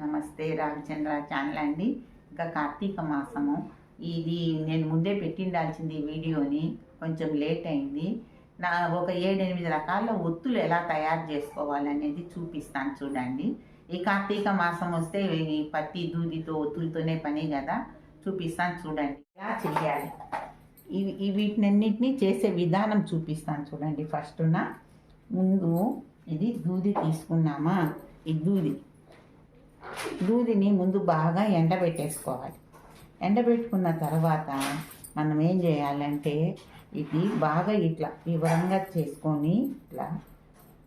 నమస్తే రామచంద్ర ఛానల్ అండి. ఇంకా కార్తీక మాసము. ఇది నేను ముందే పెట్టిండాల్సింది ఈ వీడియోని. కొంచెం లేట్ అయింది. నా ఒక ఏడెనిమిది రకాల ఒత్తులు ఎలా తయారు చేసుకోవాలనేది చూపిస్తాను చూడండి. ఈ కార్తీక మాసం వస్తే ఈ పత్తి దూదితో ఒత్తులతోనే పని కదా. చూపిస్తాను చూడండి. ఎలా చేయాలి? ఇవి ఈ వీటినన్నిటినీ చేసే విధానం చూపిస్తాను చూడండి. ఫస్ట్న ముందు ఇది దూది తీసుకున్నామా? ఈ దూది. దూదిని ముందు బాగా ఎండబెట్టేసుకోవాలి. ఎండబెట్టుకున్న తర్వాత మనం ఏం చేయాలంటే ఇది బాగా ఇట్లా వివరంగా చేసుకొని ఇట్లా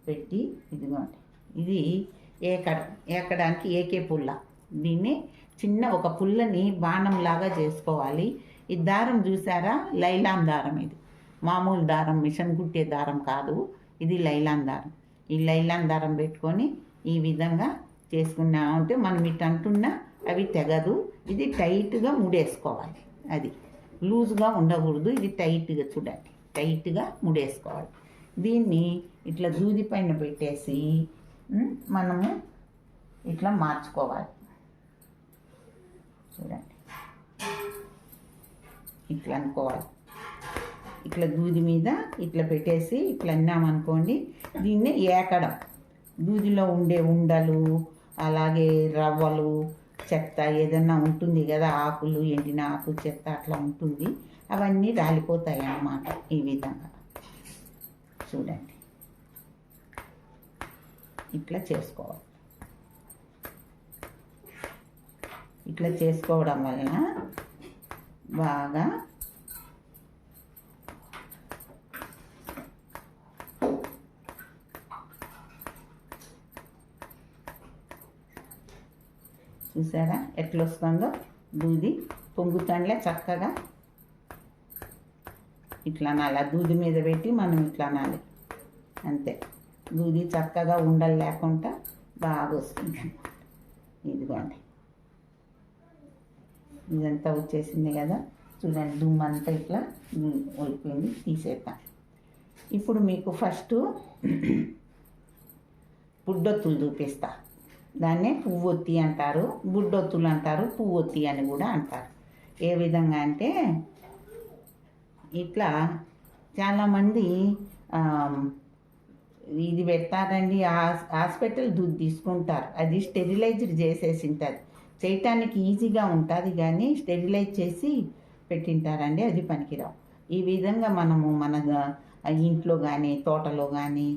పెట్టి ఇదిగోండి. ఇది ఏకడం ఏకడానికి ఏకే పుల్ల. దీన్ని చిన్న ఒక పుల్లని బాణంలాగా చేసుకోవాలి. ఈ దారం చూసారా? లైలాన్ దారం ఇది. మామూలు దారం మిషన్ కుట్టే దారం కాదు. ఇది లైలాన్ దారం. ఈ లైలాన్ దారం పెట్టుకొని ఈ విధంగా చేసుకున్నామంటే మనం ఇటు అంటున్నా అవి తెగదు. ఇది టైట్గా ముడేసుకోవాలి. అది లూజ్గా ఉండకూడదు. ఇది టైట్గా చూడండి. టైట్గా ముడేసుకోవాలి. దీన్ని ఇట్లా దూది పైన పెట్టేసి మనము ఇట్లా మార్చుకోవాలి. చూడండి. ఇట్లా అనుకోవాలి. ఇట్లా దూది మీద ఇట్లా పెట్టేసి ఇట్లా అన్నామనుకోండి దీన్ని ఏకడం. దూదిలో ఉండే ఉండలు అలాగే రవ్వలు చెత్త ఏదన్నా ఉంటుంది కదా ఆకులు ఎండిన ఆకు చెత్త అట్లా ఉంటుంది. అవన్నీ రాలిపోతాయి అన్నమాట ఈ విధంగా. చూడండి. ఇట్లా చేసుకోవాలి. ఇట్లా చేసుకోవడం వలన బాగా చూసారా? ఎట్లా వస్తుందో? దూది పొంగుతండ్లే చక్కగా. ఇట్లా అనాలి. ఆ దూది మీద పెట్టి మనం ఇట్లా అనాలి. అంతే. దూది చక్కగా ఉండలు లేకుండా బాగా వస్తుంది ఇదిగోండి. ఇదంతా వచ్చేసింది కదా. చూడండి దుమ్ము అంతా ఇట్లా అయిపోయింది. తీసేద్దాం. ఇప్పుడు మీకు ఫస్ట్ పుడ్డొత్తులు చూపిస్తా. దాన్నే పువ్వొత్తి అంటారు బుడ్డొత్తులు అంటారు పువ్వొత్తి అని కూడా అంటారు. ఏ విధంగా అంటే ఇట్లా చాలామంది ఇది పెడతారండి హాస్పిటల్ దుడ్డు తీసుకుంటారు. అది స్టెరిలైజ్డ్ చేసేసి ఉంటుంది చేయటానికి ఈజీగా ఉంటుంది కానీ స్టెరిలైజ్ చేసి పెట్టింటారండి అది పనికిరావు. ఈ విధంగా మనము మన ఇంట్లో కానీ తోటలో కానీ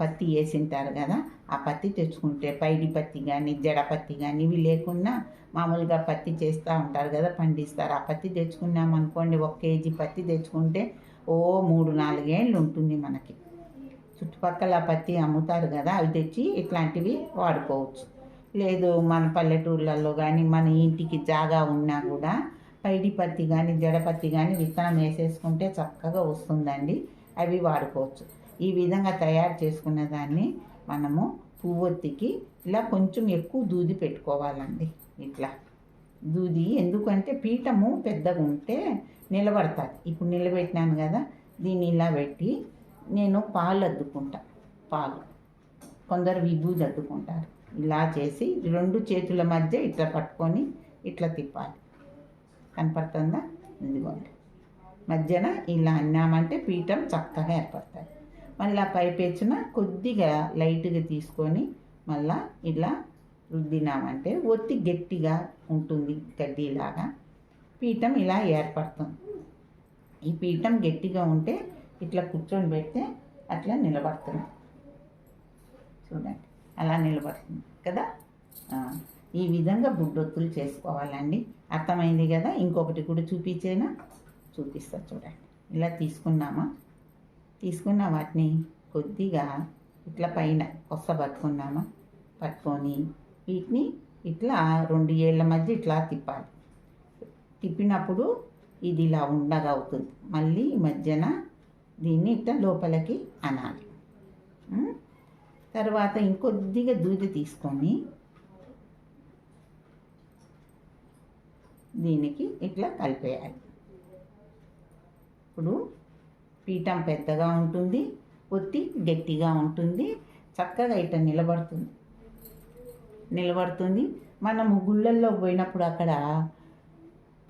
పత్తి వేసింటారు కదా ఆ పత్తి తెచ్చుకుంటే పైడి పత్తి కానీ జడ పత్తి కానీ ఇవి లేకున్నా మామూలుగా పత్తి చేస్తూ ఉంటారు కదా పండిస్తారు. ఆ పత్తి తెచ్చుకున్నామనుకోండి ఒక కేజీ పత్తి తెచ్చుకుంటే ఓ మూడు నాలుగేళ్ళు ఉంటుంది మనకి. చుట్టుపక్కల పత్తి అమ్ముతారు కదా అవి తెచ్చి ఇట్లాంటివి వాడుకోవచ్చు. లేదు మన పల్లెటూర్లలో కానీ మన ఇంటికి జాగా ఉన్నా కూడా పైడి పత్తి కానీ జడపత్తి కానీ విత్తనం వేసేసుకుంటే చక్కగా వస్తుందండి. అవి వాడుకోవచ్చు. ఈ విధంగా తయారు చేసుకున్న దాన్ని మనము పువ్వొత్తికి ఇలా కొంచెం ఎక్కువ దూది పెట్టుకోవాలండి ఇట్లా. దూది ఎందుకంటే పీఠము పెద్దగా ఉంటే నిలబడుతుంది. ఇప్పుడు నిలబెట్టినాను కదా దీన్ని ఇలా పెట్టి నేను పాలు అద్దుకుంటా పాలు. కొందరు విభూది అద్దుకుంటారు. ఇలా చేసి రెండు చేతుల మధ్య ఇట్లా పట్టుకొని ఇట్లా తిప్పాలి. కనపడుతుందా? ఇదిగోండి. మధ్యన ఇలా అన్నామంటే పీఠం చక్కగా ఏర్పడుతుంది. మళ్ళీ పై పెచ్చున కొద్దిగా లైట్గా తీసుకొని మళ్ళా ఇలా రుద్దినామంటే ఒత్తి గట్టిగా ఉంటుంది గడ్డిలాగా. పీఠం ఇలా ఏర్పడుతుంది. ఈ పీఠం గట్టిగా ఉంటే ఇట్లా కూర్చొని పెడితే అట్లా నిలబడుతుంది. చూడండి అలా నిలబడుతుంది కదా? ఈ విధంగా బుడ్డొత్తులు చేసుకోవాలండి. అర్థమైంది కదా? ఇంకొకటి కూడా చూపించేనా? చూపిస్తా చూడండి. ఇలా తీసుకున్నామా? తీసుకున్న వాటిని కొద్దిగా ఇట్లా పైన కొత్త పట్టుకున్నామా? పట్టుకొని వీటిని ఇట్లా రెండు ఏళ్ళ మధ్య ఇట్లా తిప్పాలి. తిప్పినప్పుడు ఇది ఇలా ఉండగా అవుతుంది. మళ్ళీ ఈ మధ్యన దీన్ని ఇట్లా లోపలికి అనాలి. తర్వాత ఇంకొద్దిగా దూది తీసుకొని దీనికి ఇట్లా కలిపేయాలి. ఇప్పుడు పీఠం పెద్దగా ఉంటుంది ఒత్తి గట్టిగా ఉంటుంది చక్కగా ఇట నిలబడుతుంది. నిలబడుతుంది. మనము గుళ్ళల్లో పోయినప్పుడు అక్కడ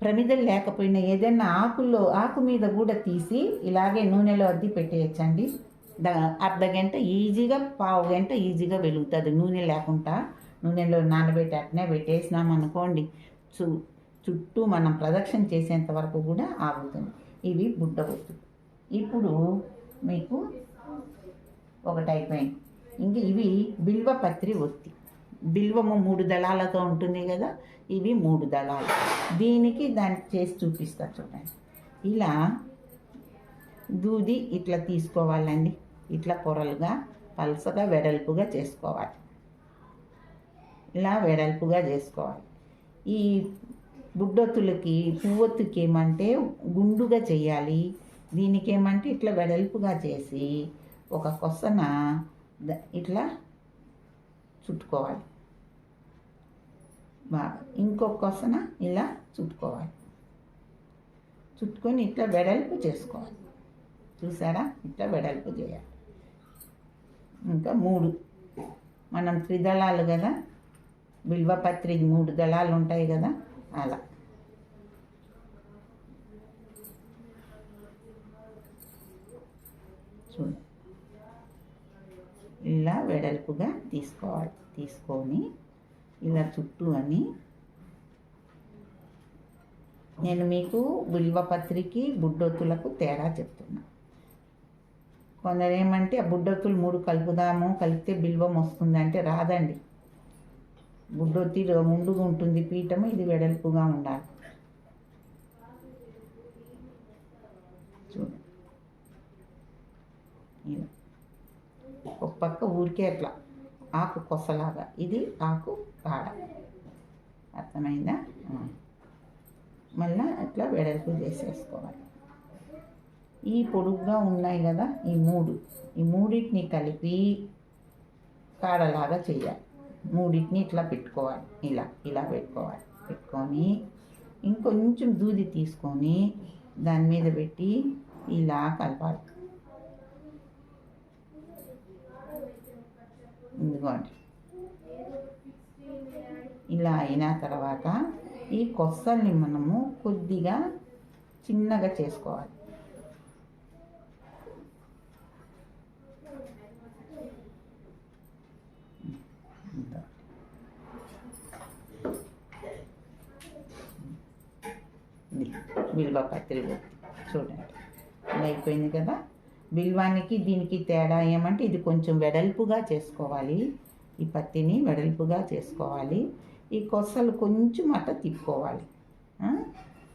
ప్రమిదలు లేకపోయినా ఏదైనా ఆకుల్లో ఆకు మీద కూడా తీసి ఇలాగే నూనెలో అద్ది పెట్టేయచ్చండి. ద అర్ధ గంట ఈజీగా పావు గంట ఈజీగా వెలుగుతుంది నూనె లేకుండా. నూనెలో నానబెట్టి అట్నే పెట్టేసినాం అనుకోండి చు చుట్టూ మనం ప్రదక్షిణ చేసేంత వరకు కూడా ఆగుతుంది. ఇవి బుడ్డ ఒత్తు ఇప్పుడు మీకు ఒకటి అయిపోయింది. ఇంక ఇవి బిల్వపత్రి ఒత్తి. బిల్వము మూడు దళాలతో ఉంటుంది కదా ఇవి మూడు దళాలు. దీనికి దాన్ని చేసి చూపిస్తా చూడండి. ఇలా దూది ఇట్లా తీసుకోవాలండి. ఇట్లా పొరలుగా పలసగా వెడల్పుగా చేసుకోవాలి. ఇలా వెడల్పుగా చేసుకోవాలి. ఈ బుడ్డొత్తులకి పువ్వొత్తుకి ఏమంటే గుండుగా చేయాలి. దీనికి ఏమంటే ఇట్లా వెడల్పుగా చేసి ఒక కొసన ఇట్లా చుట్టుకోవాలి. బాగా ఇంకొక కొసన ఇలా చుట్టుకోవాలి. చుట్టుకొని ఇట్లా వెడల్పు చేసుకోవాలి. చూసారా? ఇట్లా వెడల్పు చేయాలి. ఇంకా మూడు. మనం త్రిదళాలు కదా? బిల్వపత్రి మూడు దళాలు ఉంటాయి కదా? అలా. చూడండి ఇలా వెడల్పుగా తీసుకోవాలి తీసుకొని ఇలా చుట్టూ అని. నేను మీకు బిల్వపత్రికి బుడ్డొత్తులకు తేడా చెప్తున్నా. కొందరు ఏమంటే ఆ బుడ్డొత్తులు మూడు కలుపుదాము కలిపితే బిల్వం వస్తుంది అంటే రాదండి. బుడ్డొత్తి ముందుగా ఉంటుంది పీఠము ఇది వెడల్పుగా ఉండాలి చూడు ఇలా ఒక పక్క ఊరికే అట్లా. ఆకు కొసలాగా. ఇది ఆకు కాడ. అర్థమైందా? మళ్ళీ అట్లా వెడల్పు చేసేసుకోవాలి. ఈ పొడుగ్గా ఉన్నాయి కదా ఈ మూడు. ఈ మూడింటిని కలిపి కాడలాగా చేయాలి. మూడింటిని ఇట్లా పెట్టుకోవాలి. ఇలా ఇలా పెట్టుకోవాలి. పెట్టుకొని ఇంకొంచెం దూది తీసుకొని దాని మీద పెట్టి ఇలా కలపాలి. ఇదిగోండి ఇలా అయిన తర్వాత ఈ కొస్సల్ని మనము కొద్దిగా చిన్నగా చేసుకోవాలి విలువ పత్రి చూడండి అయిపోయింది కదా బిల్వానికి దీనికి తేడా ఏమంటే ఇది కొంచెం వెడల్పుగా చేసుకోవాలి. ఈ పత్తిని వెడల్పుగా చేసుకోవాలి. ఈ కొసలు కొంచెం అట్ట తిప్పుకోవాలి.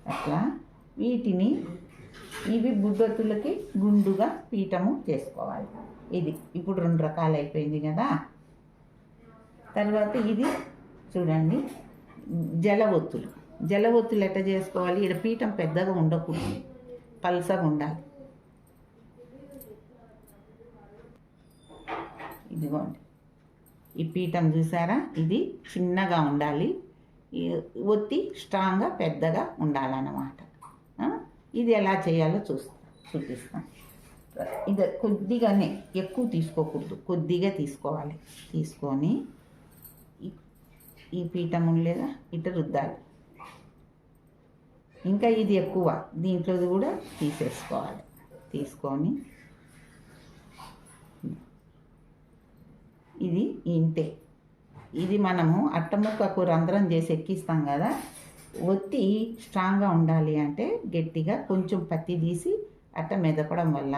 అట్లా వీటిని ఇవి బుడ్డతులకి గుండుగా పీఠము చేసుకోవాలి. ఇది ఇప్పుడు రెండు రకాలు అయిపోయింది కదా. తర్వాత ఇది చూడండి జల ఒత్తులు ఎట్ట చేసుకోవాలి? ఇక్కడ పీఠం పెద్దగా ఉండకూడదు. పల్సగా ఉండాలి. ఇదిగోండి. ఈ పీఠం చూసారా? ఇది చిన్నగా ఉండాలి. ఈ ఒత్తి స్ట్రాంగ్గా పెద్దగా ఉండాలన్నమాట. ఇది ఎలా చేయాలో చూస్తా చూపిస్తాను. ఇది కొద్దిగానే ఎక్కువ తీసుకోకూడదు. కొద్దిగా తీసుకోవాలి. తీసుకొని ఈ- పీఠం ఉండలేదా ఇట రుద్దాలి. ఇంకా ఇది ఎక్కువ. దీంట్లోది కూడా తీసేసుకోవాలి. తీసుకొని ఇది ఇంతే ఇది మనము అట్టముక్కకు రంధ్రం చేసి ఎక్కిస్తాం కదా ఒత్తి స్ట్రాంగ్గా ఉండాలి అంటే గట్టిగా కొంచెం పత్తి తీసి అట్ట మెదపడం వల్ల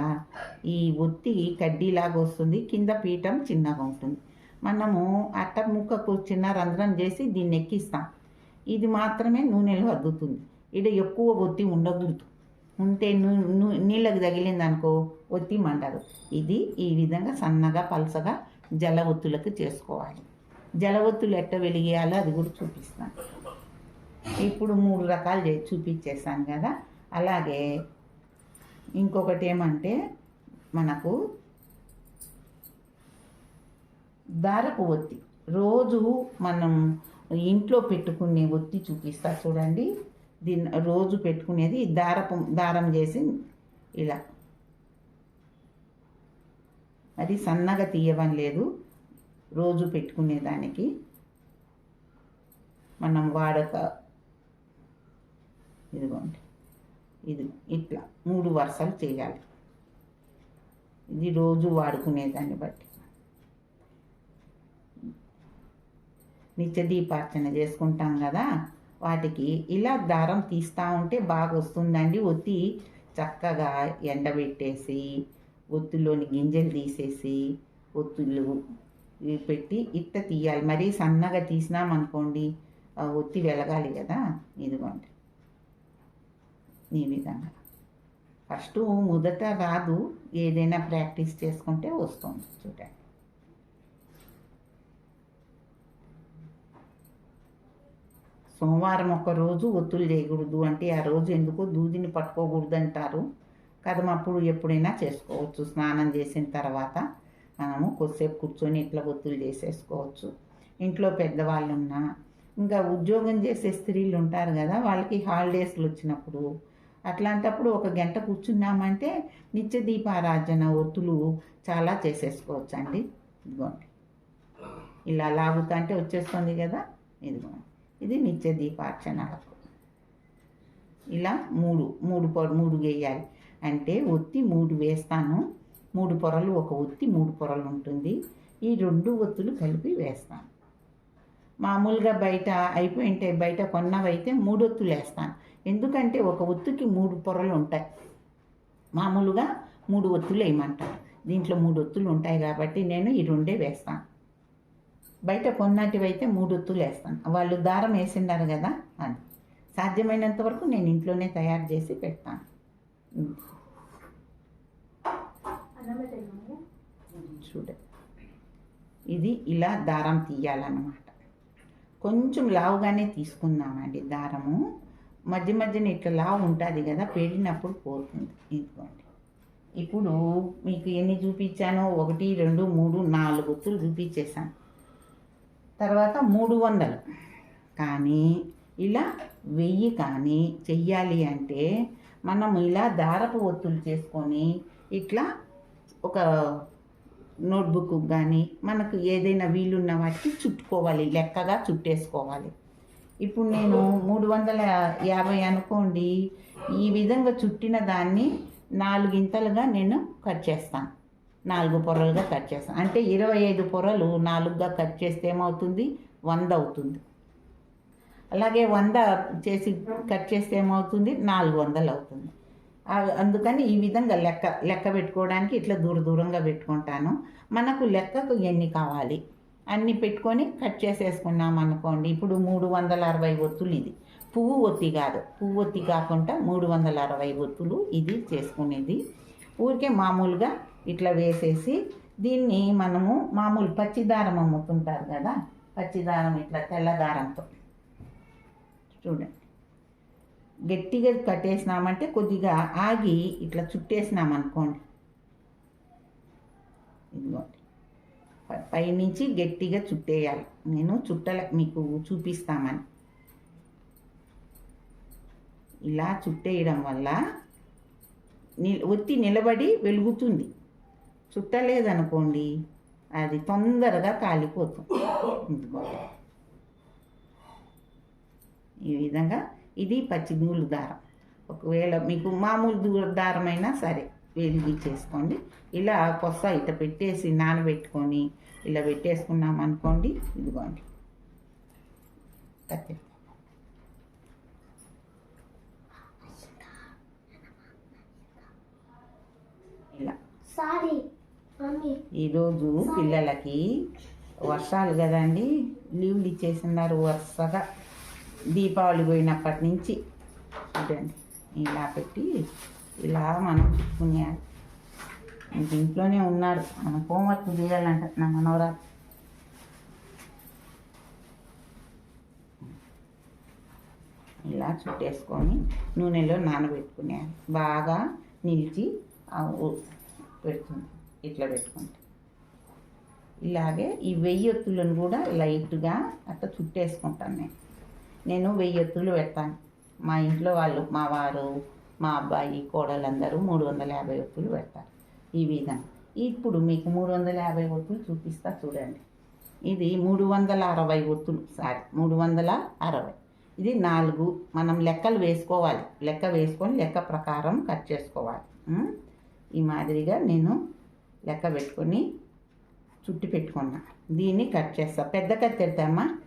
ఈ ఒత్తి కడ్డీలాగా వస్తుంది కింద పీఠం చిన్నగా ఉంటుంది. మనము అట్ట ముక్కకు చిన్న రంధ్రం చేసి దీన్ని ఎక్కిస్తాం. ఇది మాత్రమే నూనెలో అద్దుతుంది. ఇడ ఎక్కువ ఒత్తి ఉండకూడదు. ఉంటే నూ నీళ్ళకి తగిలిందనుకో ఒత్తి మండదు. ఇది ఈ విధంగా సన్నగా పలసగా జల ఒత్తులకు చేసుకోవాలి. జల ఒత్తులు ఎట్ట వెలిగేయాలో అది కూడా చూపిస్తాను. ఇప్పుడు మూడు రకాలు చే కదా. అలాగే ఇంకొకటి ఏమంటే మనకు దారపు ఒత్తి. రోజు మనం ఇంట్లో పెట్టుకునే ఒత్తి చూపిస్తా చూడండి. దీన్ని రోజు పెట్టుకునేది దారపు దారం చేసి ఇలా అది సన్నగా తీయవని లేదు. రోజు పెట్టుకునేదానికి మనం వాడక ఇదిగోండి. ఇది ఇట్లా మూడు వరుసలు చేయాలి. ఇది రోజు వాడుకునేదాన్ని బట్టి. నిత్య దీపార్చన చేసుకుంటాం కదా వాటికి ఇలా దారం తీస్తూ ఉంటే బాగా వస్తుందండి ఒత్తి చక్కగా ఎండబెట్టేసి ఒత్తుల్లోని గింజలు తీసేసి ఒత్తులు పెట్టి ఇట్ట తీయాలి. మరీ సన్నగా తీసినామనుకోండి ఆ ఒత్తి వెలగాలి కదా. ఇదిగోండి. ఈ విధంగా. ఫస్ట్ మొదట రాదు. ఏదైనా ప్రాక్టీస్ చేసుకుంటే వస్తుంది చూడండి. సోమవారం ఒక రోజు ఒత్తులు చేయకూడదు అంటే ఆ రోజు ఎందుకో దూదిని పట్టుకోకూడదు అంటారు. కదమప్పుడు ఎప్పుడైనా చేసుకోవచ్చు. స్నానం చేసిన తర్వాత మనము కొద్దిసేపు కూర్చొని ఇట్లా ఒత్తులు చేసేసుకోవచ్చు. ఇంట్లో పెద్దవాళ్ళు ఉన్నా ఇంకా ఉద్యోగం చేసే స్త్రీలు ఉంటారు కదా వాళ్ళకి హాలిడేస్లు వచ్చినప్పుడు అట్లాంటప్పుడు ఒక గంట కూర్చున్నామంటే నిత్య దీపారాధన ఒత్తులు చాలా చేసేసుకోవచ్చు అండి ఇదిగోండి. ఇలా లాగుతా అంటే వచ్చేస్తుంది కదా ఇదిగోండి. ఇది నిత్య దీపార్చనలకు ఇలా మూడు మూడు పొర మూడు వేయాలి అంటే ఒత్తి మూడు వేస్తాను. మూడు పొరలు ఒక ఒత్తి మూడు పొరలు ఉంటుంది. ఈ రెండు ఒత్తులు కలిపి వేస్తాను. మామూలుగా బయట అయిపోయింటే బయట కొన్నవైతే మూడు ఒత్తులు వేస్తాను. ఎందుకంటే ఒక ఒత్తుకి మూడు పొరలు ఉంటాయి. మామూలుగా మూడు ఒత్తులు వేయమంటారు. దీంట్లో మూడు ఒత్తులు ఉంటాయి కాబట్టి నేను ఈ రెండే వేస్తాను. బయట కొన్నటివైతే మూడు ఒత్తులు వేస్తాను. వాళ్ళు దారం వేసిండారు కదా అది సాధ్యమైనంత వరకు నేను ఇంట్లోనే తయారు చేసి పెడతాను. చూడ. ఇది ఇలా దారం తీయాలన్నమాట. కొంచెం లావుగానే తీసుకుందామండి దారము. మధ్య మధ్యన ఇట్లా లావు ఉంటుంది కదా పెళ్ళినప్పుడు పోతుంది. ఇదిగోండి. ఇప్పుడు మీకు ఎన్ని చూపించానో? ఒకటి రెండు మూడు నాలుగు గుర్తులు చూపించేశాను. తర్వాత మూడు వందలు. కానీ ఇలా వెయ్యి కానీ చెయ్యాలి అంటే మనం ఇలా దారపు ఒత్తులు చేసుకొని ఇట్లా ఒక నోట్బుక్ కానీ మనకు ఏదైనా వీలున్న వాటికి చుట్టుకోవాలి లెక్కగా చుట్టేసుకోవాలి. ఇప్పుడు నేను మూడు వందల యాభై అనుకోండి ఈ విధంగా చుట్టిన దాన్ని నాలుగింతలుగా నేను కట్ చేస్తాను. నాలుగు పొరలుగా కట్ చేస్తాను. అంటే ఇరవై ఐదు పొరలు నాలుగుగా కట్ చేస్తే ఏమవుతుంది? వంద అవుతుంది. అలాగే వంద చేసి కట్ చేస్తే ఏమవుతుంది? నాలుగు వందలు అవుతుంది. అందుకని ఈ విధంగా లెక్క లెక్క పెట్టుకోవడానికి ఇట్లా దూర దూరంగా పెట్టుకుంటాను. మనకు లెక్కకు ఎన్ని కావాలి? అన్ని పెట్టుకొని కట్ చేసేసుకున్నాం అనుకోండి. ఇప్పుడు మూడు వందల అరవై ఒత్తులు ఇది. పువ్వు ఒత్తి కాదు. పువ్వు ఒత్తి కాకుండా మూడు వందల అరవై ఒత్తులు ఇది చేసుకునేది. ఊరికే మామూలుగా ఇట్లా వేసేసి దీన్ని మనము మామూలు పచ్చిదారం అమ్ముతుంటారు కదా? పచ్చిదారం ఇట్లా తెల్లదారంతో. చూడండి. గట్టిగా కట్టేసినామంటే కొద్దిగా ఆగి ఇట్లా చుట్టేసినాం అనుకోండి ఇదిగోండి. పై- పైనుంచి గట్టిగా చుట్టేయాలి. నేను చుట్టల మీకు చూపిస్తామని. ఇలా చుట్టేయడం వల్ల ని ఒత్తి నిలబడి వెలుగుతుంది. చుట్టలేదనుకోండి అది తొందరగా కాలిపోతుంది. ఇదిగోండి. ఈ విధంగా ఇది పచ్చి నూలు దారం. ఒకవేళ మీకు మామూలు దూర దారమైనా సరే వెలిగించేసుకోండి ఇలా కొత్త ఇట పెట్టేసి నానబెట్టుకొని ఇలా పెట్టేసుకున్నాం అనుకోండి ఇదిగోండి. కత్తి. ఇలా. Sorry mummy. ఈరోజు పిల్లలకి వర్షాలు కదండి లీవ్లు ఇచ్చేసినారు వరుసగా. దీపావళి పోయినప్పటి నుంచి చూడండి ఇలా పెట్టి ఇలా మనం పుణ్యాలు. ఇంక ఇంట్లోనే ఉన్నారు. మనం హోంవర్క్ చేయాలంట నా మనవరాలు. ఇలా చుట్టేసుకొని నూనెలో నానబెట్టుకునేయాలి బాగా నిలిచి పెడుతుంది. ఇట్లా పెట్టుకుంటే. ఇలాగే ఈ వెయ్యి ఒత్తులను కూడా లైట్గా అట్లా చుట్టేసుకుంటాను నేను. నేను వెయ్యి ఒత్తులు పెడతాను. మా ఇంట్లో వాళ్ళు మా వారు మా అబ్బాయి కోడలందరూ మూడు వందల యాభై ఒత్తులు పెడతారు ఈ విధంగా. ఇప్పుడు మీకు మూడు వందల యాభై ఒత్తులు చూపిస్తా చూడండి. ఇది మూడు వందల అరవై ఒత్తులు సారీ మూడు వందల అరవై. ఇది నాలుగు మనం లెక్కలు వేసుకోవాలి. లెక్క వేసుకొని లెక్క ప్రకారం కట్ చేసుకోవాలి. ఈ మాదిరిగా నేను లెక్క పెట్టుకొని చుట్టి పెట్టుకున్నా. దీన్ని కట్ చేస్తా. పెద్ద కత్తెడతామా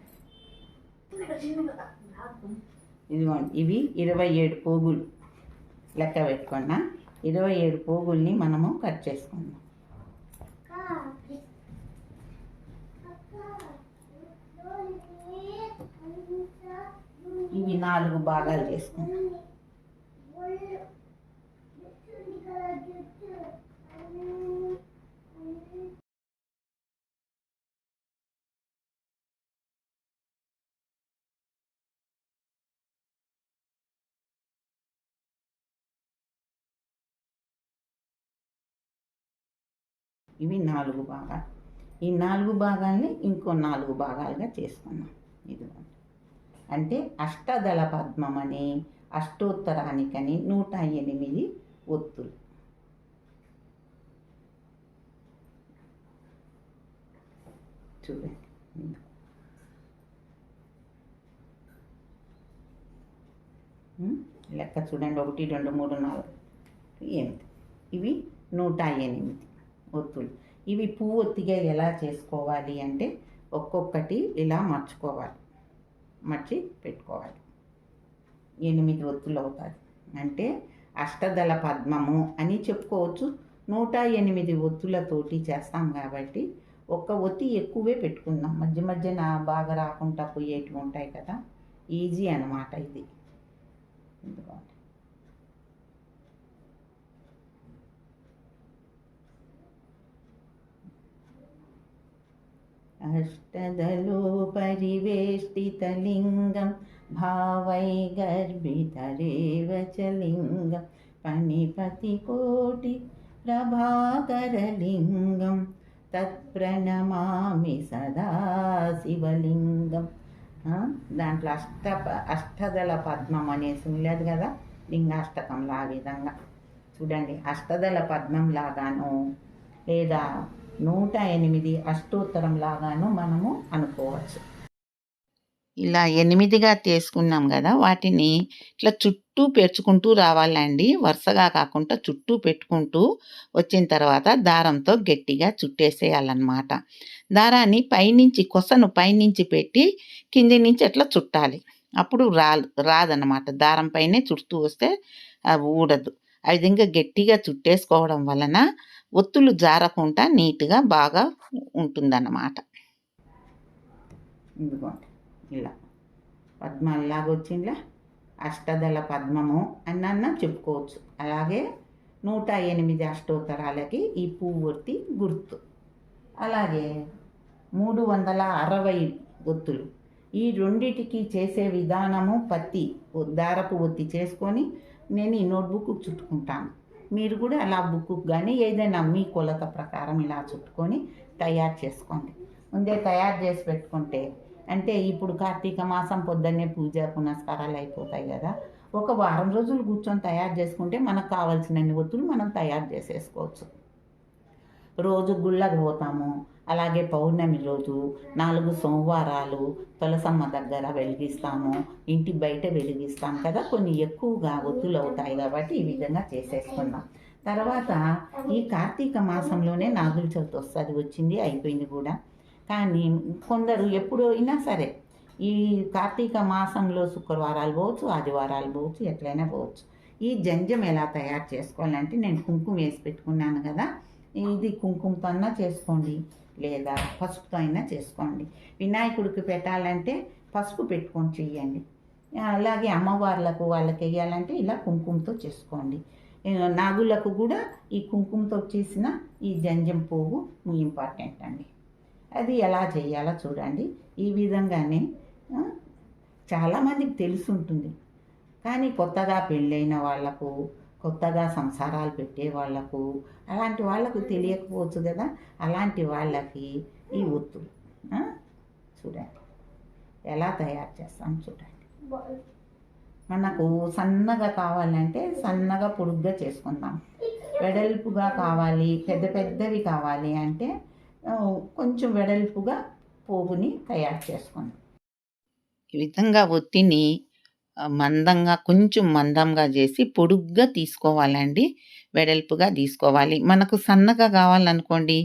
ఇదిగోండి ఇవి ఇరవై ఏడు పోగులు. లెక్క పెట్టుకున్నా ఇరవై ఏడు పోగుల్ని మనము కట్ చేసుకుందాం. ఇవి నాలుగు భాగాలు చేసుకుందాం. ఇవి నాలుగు భాగాలు. ఈ నాలుగు భాగాల్ని ఇంకో నాలుగు భాగాలుగా చేసుకున్నాం ఇదిగోండి అంటే అష్టదళ పద్మం అని అష్టోత్తరానికని నూట ఎనిమిది ఒత్తులు. చూడండి. లెక్క చూడండి. ఒకటి రెండు మూడు నాలుగు. ఎనిమిది ఇవి నూట ఎనిమిది. ఒత్తులు ఇవి పువ్వు ఒత్తిగా ఎలా చేసుకోవాలి అంటే ఒక్కొక్కటి ఇలా మర్చుకోవాలి. మర్చి పెట్టుకోవాలి. ఎనిమిది ఒత్తులు అవుతుంది అంటే అష్టదళ పద్మము అని చెప్పుకోవచ్చు. నూట ఎనిమిది ఒత్తులతోటి చేస్తాం కాబట్టి ఒక్క ఒత్తి ఎక్కువే పెట్టుకుందాం. మధ్య మధ్యన బాగా రాకుండా పోయేటివి ఉంటాయి కదా. ఈజీ అన్నమాట ఇది. ఎందుకంటే अष्टदलोपरिवेष्टितलिङ्गं भावैगर्भितरेव च लिङ्गं पणिपतिकोटिप्रभाकरलिङ्गं తత్ప్రణమామి సదా శివలింగం ఆ, దాంట్లో అష్ట అష్టదళ పద్మం అనేసి ఉండలేదు కదా లింగాష్టకంలో ఆ విధంగా చూడండి అష్టదళ పద్మం లాగాను లేదా నూట ఎనిమిది అష్టోత్తరం లాగాను మనము అనుకోవచ్చు. ఇలా ఎనిమిదిగా తీసుకున్నాం కదా వాటిని ఇట్లా చుట్టూ పెంచుకుంటూ రావాలండి. వరుసగా కాకుండా చుట్టూ పెట్టుకుంటూ వచ్చిన తర్వాత దారంతో గట్టిగా చుట్టేసేయాలన్నమాట. దారాన్ని పైనుంచి కొసను పైనుంచి పెట్టి కింది నుంచి అట్లా చుట్టాలి. అప్పుడు రా రాదనమాట దారం పైనే చుడుతూ వస్తే ఊడదు. ఆ విధంగా గట్టిగా చుట్టేసుకోవడం వలన ఒత్తులు జారకుండా నీట్గా బాగా ఉంటుందన్నమాట. ఇదిగోండి ఇలా పద్మాల్లాగా వచ్చిందిలా అష్టదళ పద్మము అన్న చెప్పుకోవచ్చు. అలాగే నూట ఎనిమిది అష్టోత్తరాలకి ఈ పువ్వు ఒత్తి గుర్తు. అలాగే మూడు వందల అరవై ఒత్తులు. ఈ రెండిటికి చేసే విధానము పత్తి దారపు ఒత్తి చేసుకొని నేను ఈ నోట్బుక్ చుట్టుకుంటాను. మీరు కూడా అలా బుక్కు కానీ ఏదైనా మీ కొలత ప్రకారం ఇలా చుట్టుకొని తయారు చేసుకోండి. ముందే తయారు చేసి పెట్టుకుంటే అంటే ఇప్పుడు కార్తీక మాసం పొద్దున్నే పూజ పునస్కారాలు అయిపోతాయి కదా ఒక వారం రోజులు కూర్చొని తయారు చేసుకుంటే మనకు కావాల్సినన్ని ఒత్తులు మనం తయారు చేసేసుకోవచ్చు. రోజు గుళ్ళకు పోతాము అలాగే పౌర్ణమి రోజు నాలుగు సోమవారాలు తులసమ్మ దగ్గర వెలిగిస్తాము. ఇంటి బయట వెలిగిస్తాం కదా కొన్ని ఎక్కువగా ఒత్తులు అవుతాయి కాబట్టి ఈ విధంగా చేసేసుకున్నాం తర్వాత ఈ కార్తీక మాసంలోనే నాగుల చవితి వస్తుంది వచ్చింది అయిపోయింది కూడా. కానీ కొందరు ఎప్పుడో అయినా సరే ఈ కార్తీక మాసంలో శుక్రవారాలు పోవచ్చు ఆదివారాలు పోవచ్చు ఎట్లయినా పోవచ్చు. ఈ జంజం ఎలా తయారు చేసుకోవాలంటే నేను కుంకుమ వేసి పెట్టుకున్నాను కదా ఇది కుంకుమతో అయినా చేసుకోండి. లేదా పసుపుతో అయినా చేసుకోండి. వినాయకుడికి పెట్టాలంటే పసుపు పెట్టుకొని చెయ్యండి. అలాగే అమ్మవార్లకు వాళ్ళకి వేయాలంటే ఇలా కుంకుమతో చేసుకోండి. నాగులకు కూడా ఈ కుంకుమతో చేసిన ఈ జంజం పువ్వు ఇంపార్టెంట్ అండి. అది ఎలా చేయాలో చూడండి. ఈ విధంగానే చాలామందికి తెలిసి ఉంటుంది కానీ కొత్తగా పెళ్ళైన వాళ్ళకు కొత్తగా సంసారాలు పెట్టే వాళ్ళకు అలాంటి వాళ్ళకు తెలియకపోవచ్చు కదా. అలాంటి వాళ్ళకి ఈ ఒత్తులు చూడండి. ఎలా తయారు చేస్తాం చూడండి. మనకు సన్నగా కావాలంటే సన్నగా పొడుగ్గా చేసుకుందాం. వెడల్పుగా కావాలి పెద్ద పెద్దవి కావాలి అంటే కొంచెం వెడల్పుగా పోగుని తయారు చేసుకుందాం. ఈ విధంగా ఒత్తిని మందంగా కొంచెం మందంగా చేసి పొడుగ్గా తీసుకోవాలండి. వెడల్పుగా తీసుకోవాలి. మనకు సన్నగా కావాలనుకోండి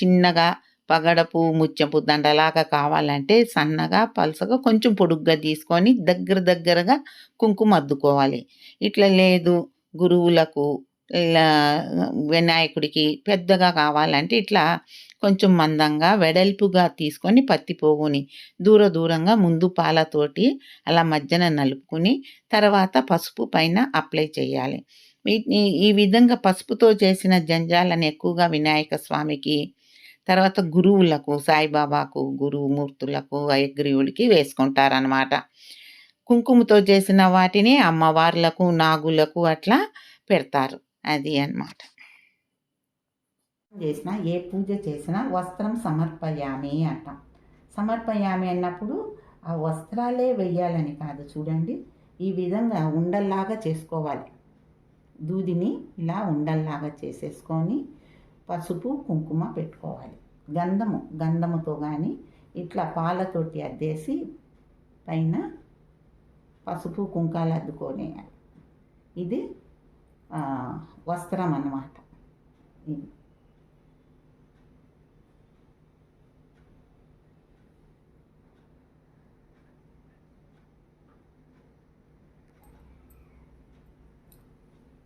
చిన్నగా పగడపు ముచ్చపు దండలాగా కావాలంటే సన్నగా పలుసగా కొంచెం పొడుగ్గా తీసుకొని దగ్గర దగ్గరగా కుంకుమ అద్దుకోవాలి. ఇట్లా లేదు గురువులకు వినాయకుడికి పెద్దగా కావాలంటే ఇట్లా కొంచెం మందంగా వెడల్పుగా తీసుకొని పత్తి పోగుని దూర దూరంగా ముందు పాలతోటి అలా మధ్యన నలుపుకుని తర్వాత పసుపు పైన అప్లై చేయాలి. వీటిని ఈ విధంగా పసుపుతో చేసిన జంజాలను ఎక్కువగా వినాయక స్వామికి తర్వాత గురువులకు సాయిబాబాకు గురువుమూర్తులకు అయగ్రీవుడికి వేసుకుంటారనమాట కుంకుమతో చేసిన వాటిని అమ్మవార్లకు నాగులకు అట్లా పెడతారు. అది అన్నమాట. చేసినా ఏ పూజ చేసినా వస్త్రం సమర్పయామి అంటాం. సమర్పయామి అన్నప్పుడు ఆ వస్త్రాలే వెయ్యాలని కాదు చూడండి. ఈ విధంగా ఉండల్లాగా చేసుకోవాలి. దూదిని ఇలా ఉండల్లాగా చేసేసుకొని పసుపు కుంకుమ పెట్టుకోవాలి. గంధము గంధముతో కానీ ఇట్లా పాలతోటి అద్దేసి పైన పసుపు కుంకాలు అద్దుకోనేయాలి. ఇది వస్త్రం అన్నమాట.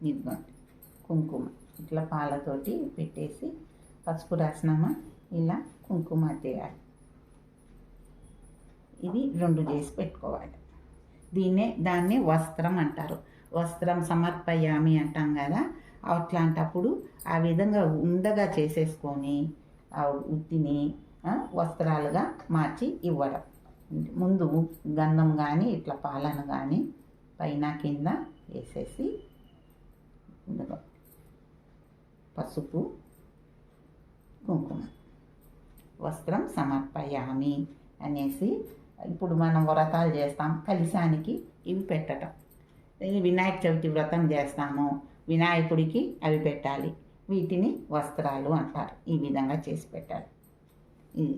ఇదిగోండి కుంకుమ. ఇట్లా పాలతోటి పెట్టేసి పసుపు రాసినామా ఇలా కుంకుమ తీయాలి ఇది రెండు చేసి పెట్టుకోవాలి. దీన్నే దాన్ని వస్త్రం అంటారు. వస్త్రం సమర్పయామి అంటాం కదా. అట్లాంటప్పుడు ఆ విధంగా ఉండగా చేసేసుకొని ఆ ఉత్తిని వస్త్రాలుగా మార్చి ఇవ్వడం. ముందు గంధం కానీ ఇట్లా పాలను కానీ పైన కింద వేసేసి ఉండగా పసుపు కుంకుమ. వస్త్రం సమర్పయామి అనేసి ఇప్పుడు మనం వ్రతాలు చేస్తాం. కలిశానికి ఇవి పెట్టడం వినాయక చవితి వ్రతం చేస్తాము. వినాయకుడికి అవి పెట్టాలి. వీటిని వస్త్రాలు అంటారు. ఈ విధంగా చేసి పెట్టాలి. ఇది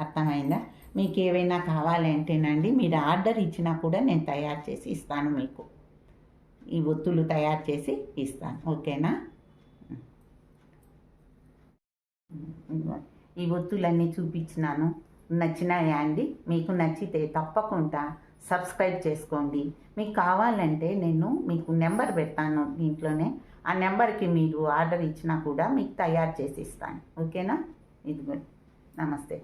అర్థమైందా? మీకు ఏవైనా కావాలంటేనండి మీరు ఆర్డర్ ఇచ్చినా కూడా నేను తయారు చేసి ఇస్తాను మీకు. ఈ ఒత్తులు తయారు చేసి ఇస్తాను. ఓకేనా? ఈ ఒత్తులన్నీ చూపించినాను. నచ్చినాయా అండి? మీకు నచ్చితే తప్పకుండా సబ్స్క్రైబ్ చేసుకోండి. మీకు కావాలంటే నేను మీకు నెంబర్ పెడతాను దీంట్లోనే. ఆ నెంబర్కి మీరు ఆర్డర్ ఇచ్చినా కూడా మీకు తయారు చేసి ఇస్తాను. ఓకేనా? ఇదిగో నమస్తే.